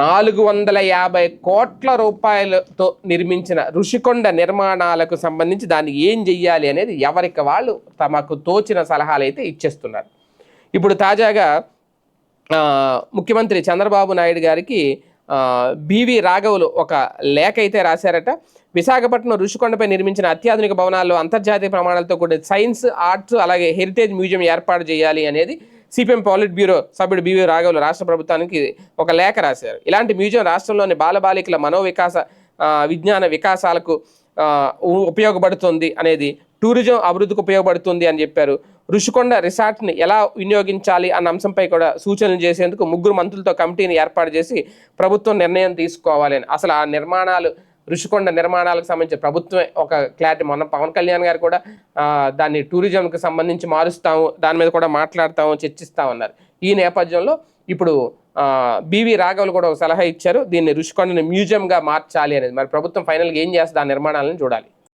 నాలుగు వందల యాభై కోట్ల రూపాయలతో నిర్మించిన ఋషికొండ నిర్మాణాలకు సంబంధించి దాన్ని ఏం చెయ్యాలి అనేది ఎవరికి వాళ్ళు తమకు తోచిన సలహాలు అయితే ఇచ్చేస్తున్నారు. ఇప్పుడు తాజాగా ముఖ్యమంత్రి చంద్రబాబు నాయుడు గారికి బివి రాఘవులు ఒక లేఖ అయితే రాశారట. విశాఖపట్నం ఋషికొండపై నిర్మించిన అత్యాధునిక భవనాల్లో అంతర్జాతీయ ప్రమాణాలతో కూడిన సైన్స్ ఆర్ట్స్ అలాగే హెరిటేజ్ మ్యూజియం ఏర్పాటు చేయాలి అనేది సిపిఎం పాలిట్ బ్యూరో సభ్యుడు బివి రాఘవులు రాష్ట్ర ప్రభుత్వానికి ఒక లేఖ రాశారు. ఇలాంటి మ్యూజియం రాష్ట్రంలోని బాలబాలికల మనోవికాస విజ్ఞాన వికాసాలకు ఉపయోగపడుతుంది అనేది టూరిజం అభివృద్ధికి ఉపయోగపడుతుంది అని చెప్పారు. ఋషికొండ రిసార్ట్ని ఎలా వినియోగించాలి అన్న అంశంపై కూడా సూచనలు చేసేందుకు ముగ్గురు మంత్రులతో కమిటీని ఏర్పాటు చేసి ప్రభుత్వం నిర్ణయం తీసుకోవాలి అసలు ఆ నిర్మాణాలు ఋషికొండ నిర్మాణాలకు సంబంధించి ప్రభుత్వమే ఒక క్లారిటీ. మొన్న పవన్ కళ్యాణ్ గారు కూడా దాన్ని టూరిజంకి సంబంధించి మారుస్తాము దాని మీద కూడా మాట్లాడతాము చర్చిస్తామన్నారు ఈ నేపథ్యంలో ఇప్పుడు బీవీ బివి రాఘవులు కూడా ఒక సలహా ఇచ్చారు. దీన్ని ఋషికొండని మ్యూజియంగా మార్చాలి అనేది. మరి ప్రభుత్వం ఫైనల్గా ఏం చేస్తుంది? ఆ నిర్మాణాలను చూడాలి.